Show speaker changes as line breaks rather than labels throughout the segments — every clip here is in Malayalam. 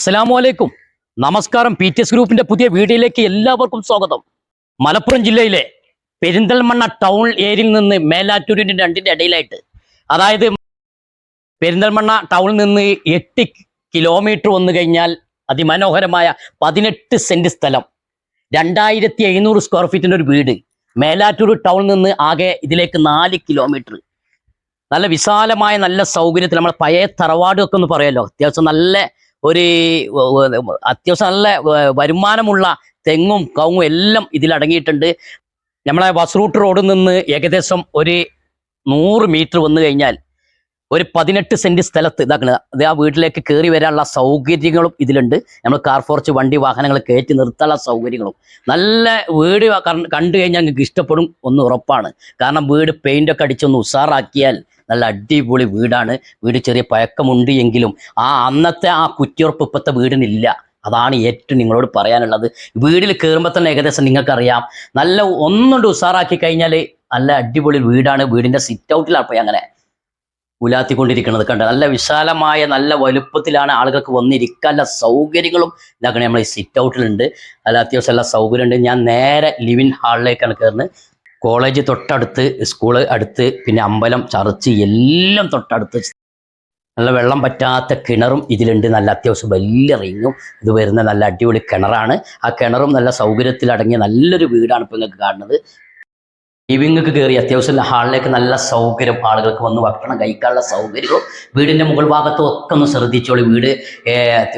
അസ്സലാമു അലൈക്കും. നമസ്കാരം പി ടി എസ് ഗ്രൂപ്പിന്റെ പുതിയ വീഡിയോയിലേക്ക് എല്ലാവർക്കും സ്വാഗതം. മലപ്പുറം ജില്ലയിലെ പെരിന്തൽമണ്ണ ടൗൺ ഏരിയയിൽ നിന്ന് മേലാറ്റൂരിന്റെ രണ്ടിന്റെ ഇടയിലായിട്ട് അതായത് പെരിന്തൽമണ്ണ ടൗണിൽ നിന്ന് എട്ട് കിലോമീറ്റർ വന്നു കഴിഞ്ഞാൽ അതിമനോഹരമായ പതിനെട്ട് സെന്റ് സ്ഥലം. രണ്ടായിരത്തി എഴുന്നൂറ് സ്ക്വയർ ഫീറ്റിന്റെ ഒരു വീട്. മേലാറ്റൂർ ടൗണിൽ നിന്ന് ആകെ ഇതിലേക്ക് നാല് കിലോമീറ്റർ നല്ല വിശാലമായ നല്ല സൗകര്യത്തിൽ നമ്മൾ പഴയ തറവാടൊക്കെ ഒന്ന് പറയാമല്ലോ അത്യാവശ്യം നല്ല ഒരു അത്യാവശ്യം നല്ല വരുമാനമുള്ള തെങ്ങും കവുങ്ങും എല്ലാം ഇതിൽ അടങ്ങിയിട്ടുണ്ട്. നമ്മളെ ബസ് റൂട്ട് റോഡിൽ നിന്ന് ഏകദേശം ഒരു നൂറ് മീറ്റർ വന്നു കഴിഞ്ഞാൽ ഒരു പതിനെട്ട് സെന്റ് സ്ഥലത്ത് ഇതാക്കുന്നത് അത് ആ വീട്ടിലേക്ക് കയറി വരാനുള്ള സൗകര്യങ്ങളും ഇതിലുണ്ട്. നമ്മൾ കാർ ഫോർച്ച് വണ്ടി വാഹനങ്ങൾ കയറ്റി നിർത്താനുള്ള സൗകര്യങ്ങളും. നല്ല വീട് കണ്ടു കഴിഞ്ഞാൽ നിങ്ങൾക്ക് ഇഷ്ടപ്പെടും ഒന്ന് ഉറപ്പാണ്. കാരണം വീട് പെയിന്റൊക്കെ അടിച്ചൊന്ന് ഉഷാറാക്കിയാൽ നല്ല അടിപൊളി വീടാണ്. വീട് ചെറിയ പഴക്കമുണ്ട് എങ്കിലും ആ അന്നത്തെ ആ കുറ്റിയുറപ്പ് ഇപ്പോഴത്തെ വീടിനില്ല. അതാണ് ഏറ്റവും നിങ്ങളോട് പറയാനുള്ളത്. വീട്ടിൽ കയറുമ്പോൾ തന്നെ ഏകദേശം നിങ്ങൾക്കറിയാം. നല്ല ഒന്നുകൊണ്ട് ഉഷാറാക്കി കഴിഞ്ഞാൽ നല്ല അടിപൊളി വീടാണ്. വീടിന്റെ സിറ്റ് ഔട്ടിലാണ് പോയി അങ്ങനെ ഉലാത്തിക്കൊണ്ടിരിക്കുന്നത് കണ്ട? നല്ല വിശാലമായ നല്ല വലുപ്പത്തിലാണ് ആളുകൾക്ക് വന്നിരിക്കാൻ വന്നിരിക്കാനുള്ള സൗകര്യങ്ങളും ഇതാക്കണേ. നമ്മൾ ഈ സിറ്റ് ഔട്ടിലുണ്ട് അല്ല അത്യാവശ്യം എല്ലാ സൗകര്യമുണ്ട്. ഞാൻ നേരെ ലിവിൻ ഹാളിലേക്കാണ് കയറുന്നത് കോളേജ് തൊട്ടടുത്ത് സ്കൂൾ അടുത്ത് പിന്നെ അമ്പലം ചർച്ച് എല്ലാം തൊട്ടടുത്ത്. നല്ല വെള്ളം പറ്റാത്ത കിണറും ഇതിലുണ്ട്. നല്ല അത്യാവശ്യം വലിയ റിങ്ങും ഇത് വരുന്ന നല്ല അടിപൊളി കിണറാണ്. ആ കിണറും നല്ല സൗകര്യത്തിലടങ്ങിയ നല്ലൊരു വീടാണ് ഇപ്പോൾ നിങ്ങൾക്ക് കാണുന്നത്. ലിവിങ്ങൊക്കെ കയറി അത്യാവശ്യം ഹാളിലേക്ക് നല്ല സൗകര്യം ആളുകൾക്ക് വന്ന് ഭക്ഷണം കഴിക്കാനുള്ള സൗകര്യവും വീടിന്റെ മുകൾ ഭാഗത്തും ഒക്കെ ഒന്ന് ശ്രദ്ധിച്ചോളി. വീട്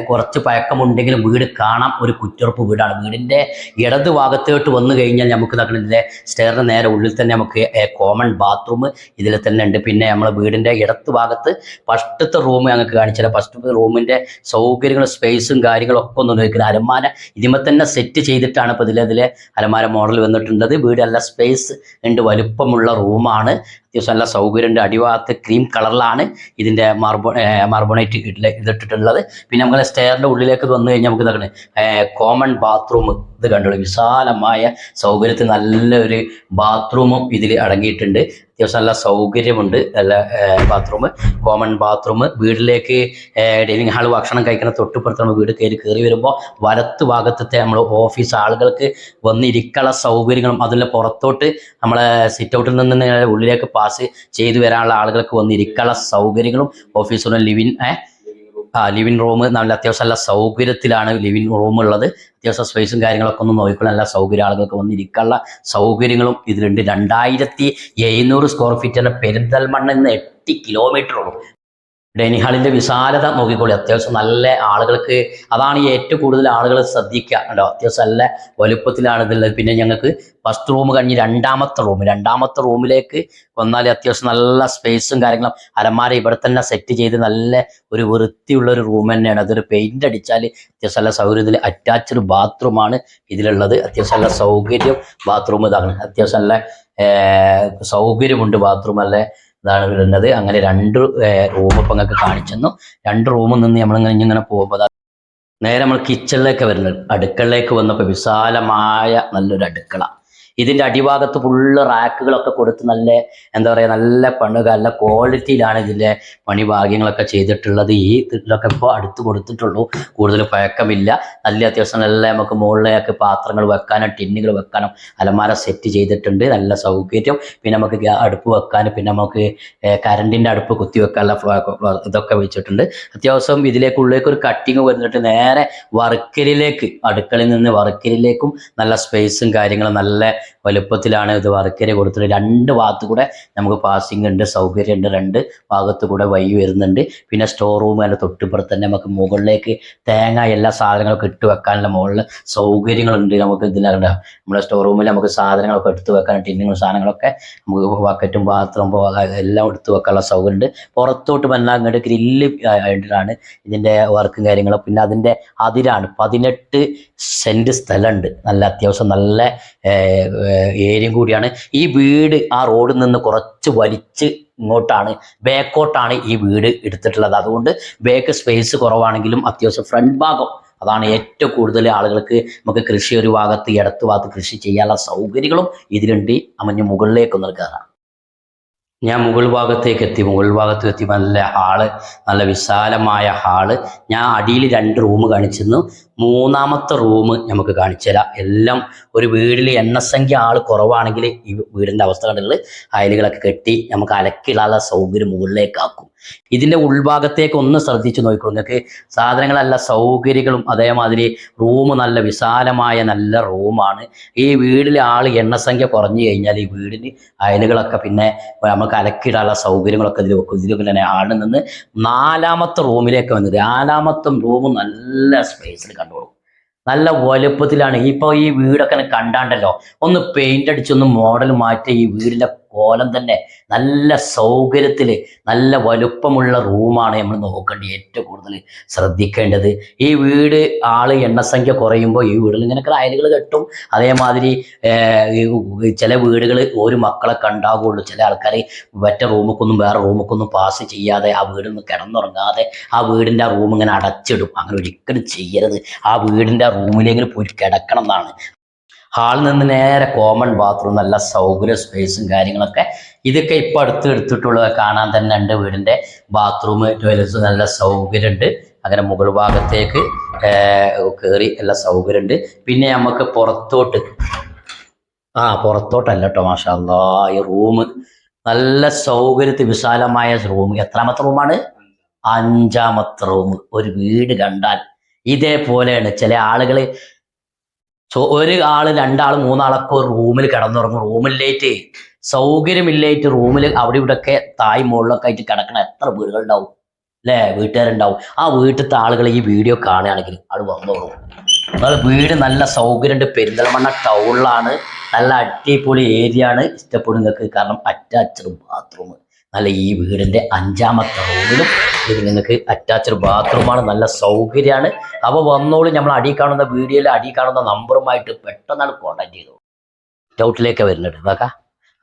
കുറച്ച് പഴക്കമുണ്ടെങ്കിലും വീട് കാണാം. ഒരു കുറ്റുറപ്പ് വീടാണ്. വീടിന്റെ ഇടത് ഭാഗത്തോട്ട് വന്നു കഴിഞ്ഞാൽ നമുക്ക് ഇതിലെ സ്റ്റെയറിന് നേരെ ഉള്ളിൽ തന്നെ നമുക്ക് കോമൺ ബാത്റൂം ഇതിൽ തന്നെ ഉണ്ട്. പിന്നെ നമ്മളെ വീടിന്റെ ഇടത്ത് ഭാഗത്ത് ഫസ്റ്റത്തെ റൂം ഞങ്ങൾക്ക് കാണിച്ചാൽ ഫസ്റ്റ് റൂമിന്റെ സൗകര്യങ്ങളും സ്പേസും കാര്യങ്ങളും ഒക്കെ ഒന്ന് നോക്കുന്നത് അലമാര ഇതിമ തന്നെ സെറ്റ് ചെയ്തിട്ടാണ് ഇപ്പോൾ ഇതിലെ ഇതിലെ അലമാര മോഡൽ വന്നിട്ടുള്ളത്. വീടെല്ലാം സ്പേസ് ഉണ്ട് വലുപ്പമുള്ള റൂമാണ്. അത്യാവശ്യം നല്ല സൗകര്യമുണ്ട്. അടിഭാഗത്ത് ക്രീം കളറിലാണ് ഇതിന്റെ മാർബോ മാർബോണൈറ്റ് ഇതിട്ടിട്ടുള്ളത്. പിന്നെ നമുക്ക് സ്റ്റെയറിന്റെ ഉള്ളിലേക്ക് വന്നു കഴിഞ്ഞാൽ നമുക്ക് ഇതാണ് കോമൺ ബാത്റൂം ഇത് കണ്ടുള്ളൂ. വിശാലമായ സൗകര്യത്തിൽ നല്ലൊരു ബാത്റൂമും ഇതിൽ അടങ്ങിയിട്ടുണ്ട്. അത്യാവശ്യം നല്ല സൗകര്യമുണ്ട് നല്ല ബാത്റൂം കോമൺ ബാത്റൂം വീട്ടിലേക്ക് ഡൈനിങ് ഹാൾ ഭക്ഷണം കഴിക്കുന്ന തൊട്ടുപുറത്ത് നമ്മൾ വീട് കയറി കയറി വരുമ്പോൾ വലത്ത് ഭാഗത്തെ നമ്മൾ ഓഫീസ് ആളുകൾക്ക് വന്നിരിക്കാനുള്ള സൗകര്യങ്ങളും അതിന്റെ പുറത്തോട്ട് നമ്മളെ സിറ്റ് ഔട്ടിൽ നിന്ന് ഉള്ളിലേക്ക് പാസ് ചെയ്തു വരാനുള്ള ആളുകൾക്ക് വന്നിരിക്കാനുള്ള സൗകര്യങ്ങളും ഓഫീസ് ലിവിൻ ആ ലിവിൻ റൂം നല്ല അത്യാവശ്യം നല്ല സൗകര്യത്തിലാണ് ലിവിൻ റൂം ഉള്ളത്. അത്യാവശ്യം സ്പേസും കാര്യങ്ങളൊക്കെ ഒന്ന് നോക്കിക്കൊണ്ട് നല്ല സൗകര്യം ആളുകൾക്ക് വന്നിരിക്കാനുള്ള സൗകര്യങ്ങളും ഇതിലുണ്ട്. രണ്ടായിരത്തി എഴുന്നൂറ് സ്ക്വയർ എന്ന പെരിന്തൽമണ്ണ നിന്ന് എട്ട് കിലോമീറ്റർ ഉള്ളൂ. ഡൈനിങ് ഹാളിന്റെ വിശാലത നോക്കിക്കോളി. അത്യാവശ്യം നല്ല ആളുകൾക്ക് അതാണ് ഈ ഏറ്റവും കൂടുതൽ ആളുകൾ ശ്രദ്ധിക്കുക കേട്ടോ അത്യാവശ്യം നല്ല വലുപ്പത്തിലാണ് ഇതുള്ളത്. പിന്നെ ഞങ്ങൾക്ക് ഫസ്റ്റ് റൂം കഴിഞ്ഞ് രണ്ടാമത്തെ റൂം രണ്ടാമത്തെ റൂമിലേക്ക് വന്നാൽ അത്യാവശ്യം നല്ല സ്പേസും കാര്യങ്ങളും. അലമാര ഇവിടെ തന്നെ സെറ്റ് ചെയ്ത് നല്ല ഒരു വൃത്തിയുള്ള ഒരു റൂം തന്നെയാണ്. അതൊരു പെയിന്റ് അടിച്ചാൽ അത്യാവശ്യം നല്ല സൗകര്യത്തിൽ അറ്റാച്ച്ഡ് ബാത്റൂമാണ് ഇതിലുള്ളത്. അത്യാവശ്യം നല്ല സൗകര്യം ബാത്റൂം ഇതാണ്. അത്യാവശ്യം നല്ല സൗകര്യമുണ്ട് ബാത്റൂം നല്ല ഇതാണ് വരുന്നത്. അങ്ങനെ രണ്ട് റൂം ഇപ്പം നിങ്ങൾക്ക് കാണിച്ചു തന്നു രണ്ട് റൂമിൽ നിന്ന് നമ്മളിങ്ങനെ ഇങ്ങനെ പോകുമ്പോൾ നേരെ നമ്മൾ കിച്ചണിലേക്ക് വരുന്നത്. അടുക്കളയിലേക്ക് വന്നപ്പോൾ വിശാലമായ നല്ലൊരു അടുക്കള. ഇതിന്റെ അടിഭാഗത്ത് ഫുള്ള് റാക്കുകളൊക്കെ കൊടുത്ത് നല്ല എന്താ പറയുക നല്ല പണുക നല്ല ക്വാളിറ്റിയിലാണ് ഇതിന്റെ പണിഭാഗ്യങ്ങളൊക്കെ ചെയ്തിട്ടുള്ളത്. ഈ ഇതിലൊക്കെ ഇപ്പോൾ അടുത്ത് കൊടുത്തിട്ടുള്ളൂ. കൂടുതൽ പഴക്കമില്ല. നല്ല അത്യാവശ്യം നല്ല നമുക്ക് മുകളിലേക്ക് പാത്രങ്ങൾ വെക്കാനും ടിന്നുകൾ വെക്കാനും അലമാര സെറ്റ് ചെയ്തിട്ടുണ്ട്. നല്ല സൗകര്യം. പിന്നെ നമുക്ക് അടുപ്പ് വെക്കാനും പിന്നെ നമുക്ക് കറണ്ടിന്റെ അടുപ്പ് കുത്തി വെക്കാനുള്ള ഇതൊക്കെ വെച്ചിട്ടുണ്ട്. അത്യാവശ്യം ഇതിലേക്കുള്ളിലേക്ക് ഒരു കട്ടിങ് വന്നിട്ട് നേരെ വർക്കലിലേക്ക് അടുക്കളയിൽ നിന്ന് വർക്കലിലേക്കും നല്ല സ്പേസും കാര്യങ്ങളും നല്ല വലുപ്പത്തിലാണ് ഇത് വർക്കര കൊടുത്തത്. രണ്ട് ഭാഗത്ത് കൂടെ നമുക്ക് പാസിംഗ് ഉണ്ട് സൗകര്യമുണ്ട് രണ്ട് ഭാഗത്ത് കൂടെ വഴി വരുന്നുണ്ട്. പിന്നെ സ്റ്റോർ റൂം അതിന്റെ തൊട്ടിപ്പുറത്ത് തന്നെ നമുക്ക് മുകളിലേക്ക് തേങ്ങ എല്ലാ സാധനങ്ങളൊക്കെ ഇട്ട് വെക്കാനുള്ള മുകളിൽ സൗകര്യങ്ങളുണ്ട് നമുക്ക് ഇതിലുണ്ട് നമ്മുടെ സ്റ്റോർ റൂമിൽ നമുക്ക് സാധനങ്ങളൊക്കെ എടുത്ത് വെക്കാൻ ടിന്നുകളും സാധനങ്ങളൊക്കെ നമുക്ക് ബക്കറ്റും പാത്രം എല്ലാം എടുത്ത് വെക്കാനുള്ള സൗകര്യം ഉണ്ട് പുറത്തോട്ട് വന്നാൽ അങ്ങോട്ട് ഗ്രില്ല് ആയിട്ടാണ് ഇതിന്റെ വർക്കും കാര്യങ്ങളും. പിന്നെ അതിന്റെ അതിരാണ് പതിനെട്ട് സെന്റ് സ്ഥലമുണ്ട്. നല്ല അത്യാവശ്യം നല്ല ഏരിയയും കൂടിയാണ്. ഈ വീട് ആ റോഡിൽ നിന്ന് കുറച്ച് വലിച്ച് ഇങ്ങോട്ടാണ് ബാക്കോട്ടാണ് ഈ വീട് എടുത്തിട്ടുള്ളത്. അതുകൊണ്ട് ബാക്ക് സ്പേസ് കുറവാണെങ്കിലും അത്യാവശ്യം ഫ്രണ്ട് ഭാഗം അതാണ് ഏറ്റവും കൂടുതൽ ആളുകൾക്ക് നമുക്ക് കൃഷി ഒരു ഭാഗത്ത് ഇടത്ത് ഭാഗത്ത് കൃഷി ചെയ്യാനുള്ള സൗകര്യങ്ങളും ഇതിലുണ്ട് അമഞ്ഞ് മുകളിലേക്ക് കയറാം. ഞാൻ മുകൾ ഭാഗത്തേക്ക് എത്തി. മുകൾ ഭാഗത്ത് എത്തി. നല്ല ഹാൾ നല്ല വിശാലമായ ഹാൾ. ഞാൻ അടിയിൽ രണ്ട് റൂം കാണിച്ചിരുന്നു. മൂന്നാമത്തെ റൂം നമുക്ക് കാണിച്ചു തരാം എല്ലാം ഒരു വീട്ടിൽ എണ്ണസംഖ്യ ആൾ കുറവാണെങ്കിൽ ഈ വീടിന്റെ അവസ്ഥ കണ്ടിട്ടുള്ളത് അയലുകളൊക്കെ കെട്ടി നമുക്ക് അലക്കിടാനുള്ള സൗകര്യം മുകളിലേക്കാക്കും. ഇതിന്റെ ഉൾഭാഗത്തേക്ക് ഒന്ന് ശ്രദ്ധിച്ചു നോക്കിക്കോളൂ. നിങ്ങൾക്ക് സാധനങ്ങളല്ല സൗകര്യങ്ങളും അതേമാതിരി റൂം നല്ല വിശാലമായ നല്ല റൂമാണ്. ഈ വീട്ടിലെ ആൾ എണ്ണസംഖ്യ കുറഞ്ഞു കഴിഞ്ഞാൽ ഈ വീടിന് അയലുകളൊക്കെ പിന്നെ നമുക്ക് അലക്കിടാനുള്ള സൗകര്യങ്ങളൊക്കെ ഇതിൽ വെക്കും. ഇതിൽ തന്നെ ആളിൽ നിന്ന് നാലാമത്തെ റൂമിലേക്ക് വന്നത്. നാലാമത്തെ റൂം നല്ല സ്പേസിൽ കണ്ടോളൂ. നല്ല വലുപ്പത്തിലാണ്. ഇപ്പോൾ ഈ വീടൊക്കെ കണ്ടാണ്ടല്ലോ? ഒന്ന് പെയിന്റ് അടിച്ചൊന്ന് മോഡൽ മാറ്റി ഈ വീടിന്റെ കോലം തന്നെ നല്ല സൗകര്യത്തിൽ നല്ല വലുപ്പമുള്ള റൂമാണ് നമ്മൾ നോക്കേണ്ടത് ഏറ്റവും കൂടുതൽ ശ്രദ്ധിക്കേണ്ടത്. ഈ വീട് ആൾ എണ്ണസംഖ്യ കുറയുമ്പോൾ ഈ വീടിൽ ഇങ്ങനെയൊക്കെ അയലുകൾ കെട്ടും. അതേമാതിരി ചില വീടുകൾ ഒരു മക്കളൊക്കെ ഉണ്ടാകുള്ളൂ ചില ആൾക്കാർ മറ്റേ റൂമുക്കൊന്നും വേറെ റൂമുക്കൊന്നും പാസ് ചെയ്യാതെ ആ വീടിൽ നിന്ന് കിടന്നുറങ്ങാതെ ആ വീടിന്റെ ആ റൂം ഇങ്ങനെ അടച്ചിടും. അങ്ങനെ ഒരിക്കലും ചെയ്യരുത്. ആ വീടിന്റെ ആ റൂമിലെങ്കിലും പോയി കിടക്കണം എന്നാണ് ഹാളിൽ നിന്ന് നേരെ കോമൺ ബാത്റൂം നല്ല സൗകര്യ സ്പേസും കാര്യങ്ങളൊക്കെ ഇതൊക്കെ ഇപ്പം അടുത്ത് എടുത്തിട്ടുള്ളത് കാണാൻ തന്നെ ഉണ്ട് വീടിന്റെ ബാത്റൂം ടോയ്ലറ്റ്സ് നല്ല സൗകര്യമുണ്ട്. അങ്ങനെ മുകൾ ഭാഗത്തേക്ക് കയറി എല്ലാ സൗകര്യമുണ്ട്. പിന്നെ നമുക്ക് പുറത്തോട്ട് ആ പുറത്തോട്ടല്ല കേട്ടോ മാഷാ അല്ലാ ഈ റൂം നല്ല സൗകര്യത്തിൽ വിശാലമായ റൂം എത്രാമത്തെ റൂമാണ് അഞ്ചാമത്തെ റൂം ഒരു വീട് കണ്ടാൽ ഇതേപോലെയാണ്. ചില ആളുകൾ സോ ഒരു ആൾ രണ്ടാൾ മൂന്നാളൊക്കെ ഒരു റൂമിൽ കിടന്നുറങ്ങും. റൂമിലേറ്റ് സൗകര്യമില്ലായിട്ട് റൂമിൽ അവിടെ ഇവിടെ ഒക്കെ തായ് മുകളിലൊക്കെ ആയിട്ട് കിടക്കണ എത്ര വീടുകളുണ്ടാവും? അല്ലേ വീട്ടുകാരുണ്ടാവും. ആ വീട്ടിലത്തെ ആളുകൾ ഈ വീഡിയോ കാണുകയാണെങ്കിൽ അത് വന്നോളൂ. നിങ്ങൾ വീട് നല്ല സൗകര്യമുണ്ട്. പെരിന്തൽമണ്ണ ടൗണിലാണ് നല്ല അടിപൊളി ഏരിയ ആണ്. ഇഷ്ടപ്പെടും നിങ്ങൾക്ക്. കാരണം അറ്റാച്ച്ഡ് ബാത്റൂം നല്ല ഈ വീടിന്റെ അഞ്ചാമത്തെ റൂമിലും ഇത് നിങ്ങൾക്ക് അറ്റാച്ച്ഡ് ബാത്റൂമാണ് നല്ല സൗകര്യമാണ് അപ്പോൾ വന്നോളൂ. നമ്മൾ അടി കാണുന്ന വീഡിയോയിൽ അടി കാണുന്ന നമ്പറുമായിട്ട് പെട്ടെന്നാണ് കോൺടാക്ട് ചെയ്തോളൂ ഡൗട്ടിലേക്ക് വരുന്നുണ്ട്. നോക്ക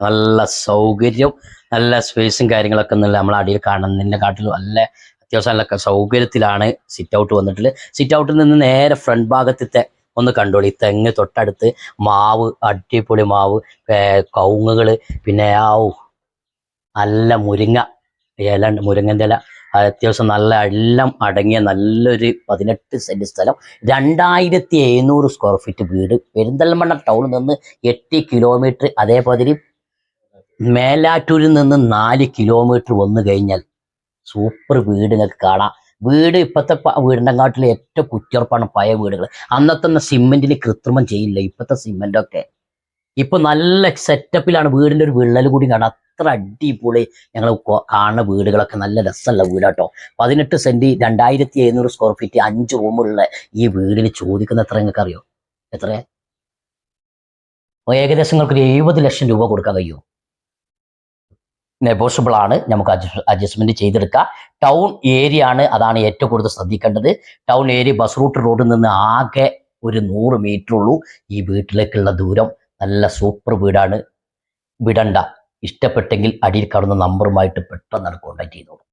നല്ല സൗകര്യം നല്ല സ്പേസും കാര്യങ്ങളൊക്കെ നല്ല നമ്മൾ അടിയിൽ കാണുന്നതിന്റെ കാട്ടിലും നല്ല അത്യാവശ്യം നല്ല സൗകര്യത്തിലാണ് സിറ്റ് ഔട്ട് വന്നിട്ടുള്ളത്. സിറ്റ് ഔട്ടിൽ നിന്ന് നേരെ ഫ്രണ്ട് ഭാഗത്തെ ഒന്ന് കണ്ടോളി. തെങ്ങ് തൊട്ടടുത്ത് മാവ് അടിപൊളി മാവ് കവുങ്ങുകൾ പിന്നെ ആ നല്ല മുരിങ്ങ ഇല മുരിങ്ങന്റെ ഇല അത് അത്യാവശ്യം നല്ല എല്ലാം അടങ്ങിയ നല്ലൊരു പതിനെട്ട് സെന്റ് സ്ഥലം. രണ്ടായിരത്തി എഴുന്നൂറ് സ്ക്വയർ ഫീറ്റ് വീട്. പെരിന്തൽമണ്ണ ടൗണിൽ നിന്ന് എട്ട് കിലോമീറ്റർ അതേപോലെ മേലാറ്റൂരിൽ നിന്ന് നാല് കിലോമീറ്റർ വന്നു കഴിഞ്ഞാൽ സൂപ്പർ വീട് നിങ്ങൾക്ക് കാണാം. വീട് ഇപ്പോഴത്തെ വീടിന്റെ കാട്ടിലെ ഏറ്റവും കുറ്റിയുറപ്പാണ് പഴയ വീടുകൾ. അന്നത്തെ സിമെന്റിന് കൃത്രിമം ചെയ്യില്ല. ഇപ്പോഴത്തെ സിമെന്റൊക്കെ ഇപ്പൊ നല്ല സെറ്റപ്പിലാണ് വീടിന്റെ ഒരു വിള്ളൽ കൂടി കാണാം. അത്ര അടിപൊളി ഞങ്ങൾ കാണുന്ന വീടുകളൊക്കെ നല്ല രസമുള്ള വീടാട്ടോ. പതിനെട്ട് സെന്റ് രണ്ടായിരത്തി എഴുന്നൂറ് സ്ക്വയർ ഫീറ്റ് അഞ്ച് റൂമുള്ള ഈ വീടിന് ചോദിക്കുന്ന എത്ര നിങ്ങൾക്ക് അറിയോ എത്ര ഏകദേശം നിങ്ങൾക്ക് ഒരു എഴുപത് ലക്ഷം രൂപ കൊടുക്കാൻ കഴിയുമോ നെഗോഷ്യബിൾ ആണ്. നമുക്ക് അഡ്ജസ്റ്റ്മെന്റ് ചെയ്തെടുക്കാം. ടൗൺ ഏരിയ ആണ് അതാണ് ഏറ്റവും കൂടുതൽ ശ്രദ്ധിക്കേണ്ടത്. ടൗൺ ഏരിയ ബസ് റൂട്ട് റോഡിൽ നിന്ന് ആകെ ഒരു നൂറ് മീറ്റർ ഉള്ളൂ. ഈ വീട്ടിലേക്കുള്ള ദൂരം നല്ല സൂപ്പർ വീടാണ്. വിടണ്ട. ഇഷ്ടപ്പെട്ടെങ്കിൽ അടിയിൽ കാണുന്ന നമ്പറുമായിട്ട് പെട്ടെന്ന് കോൺടാക്ട് ചെയ്തോളൂ.